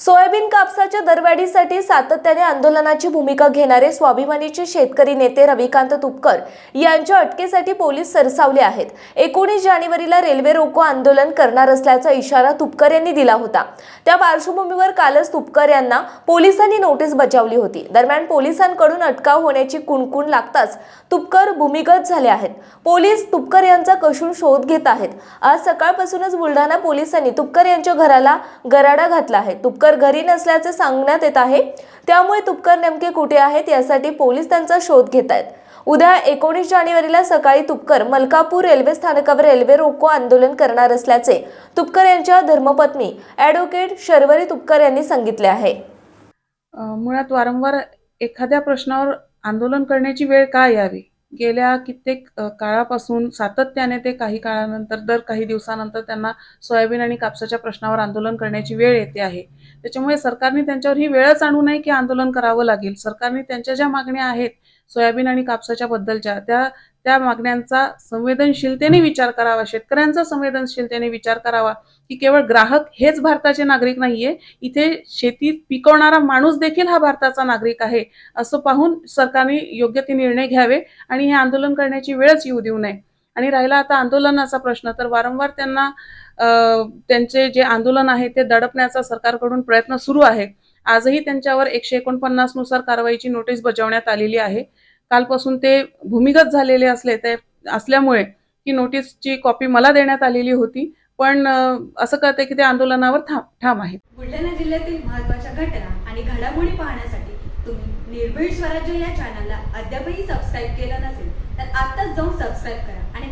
Soybean कापसाच्या दरवाढीसाठी सातत्याने आंदोलनाची भूमिका घेणारे स्वाभिमानीचे शेतकरी नेते रविकांत तुपकर यांच्या अटकेसाठी पोलीस सरसावले आहेत. एकोणीस जानेवारीला रेल्वे रोको आंदोलन करणार असल्याचा इशारा तुपकर यांनी दिला होता. त्या पार्श्वभूमीवर कालच तुपकर यांना पोलिसांनी नोटीस बजावली होती. दरम्यान पोलिसांकडून अटकाव होण्याची कुणकुण लागताच तुपकर भूमिगत झाले आहेत. पोलीस तुपकर यांचा कसून शोध घेत आहेत. आज सकाळपासूनच बुलढाणा पोलिसांनी तुपकर यांच्या घराला गराडा घातला आहे. तुपकर घरी नसल्याचे सांगण्यात येत आहे. त्यामुळे तुपकर नेमके कुठे आहेत यासाठी पोलीस त्यांचा शोध घेत आहेत. उद्या एकोणीस जानेवारीला सकाळी तुपकर मलकापूर रेल्वे स्थानकावर रेल्वे रोको आंदोलन करणार असल्याचे तुपकर यांच्या धर्मपत्नी ॲडव्होकेट शर्वरी तुपकर यांनी सांगितले आहे. मुळात वारंवार एखाद्या प्रश्नावर आंदोलन करण्याची वेळ का यावी? गेल्या कित्येक काळापासून सातत्याने ते काही काळानंतर दर काही दिवसानंतर त्यांना सोयाबीन आणि कापसाच्या प्रश्नावर आंदोलन करण्याची वेळ येते आहे. त्याच्यामुळे सरकारने त्यांच्यावर ही वेळच आणू नये की आंदोलन करावं लागेल. सरकारने त्यांच्या ज्या मागण्या आहेत सोयाबीन आणि कापसाच्या बद्दलच्या त्या त्या मागण्यांचा संवेदनशीलतेने विचार करावा शेतकऱ्यांचा संवेदनशीलतेने विचार करावा की केवळ ग्राहक हेच भारताचे नागरिक नाहीये इथे शेतीत पिकवणारा माणूस देखील हा भारताचा नागरिक आहे असं पाहून सरकारने योग्य ते निर्णय घ्यावे आणि हे आंदोलन करण्याची वेळच येऊ देऊ नये. आणि राहिला आता आंदोलनाचा प्रश्न. तर वारंवार त्यांना त्यांचे जे आंदोलन आहे ते दडपण्याचा सरकारकडून प्रयत्न सुरू आहे. आजही त्यांच्यावर एकशे एकोणपन्नासनुसार कारवाईची नोटीस बजावण्यात आलेली आहे. कालपासून ते भूमिगत झालेले असले ते असल्यामुळे ही नोटीसची कॉपी मला देण्यात आलेली होती. पण असं कळतंय की ते आंदोलनावर ठाम ठाम आहेत. बुलढाणा जिल्ह्यातील महत्त्वाच्या घटना आणि घडामोडी पाहण्यासाठी तुम्ही निर्भीड स्वराज्य या चॅनलला अद्यापही सबस्क्राईब केलं नसेल तर आत्ताच जाऊन सबस्क्राईब करा.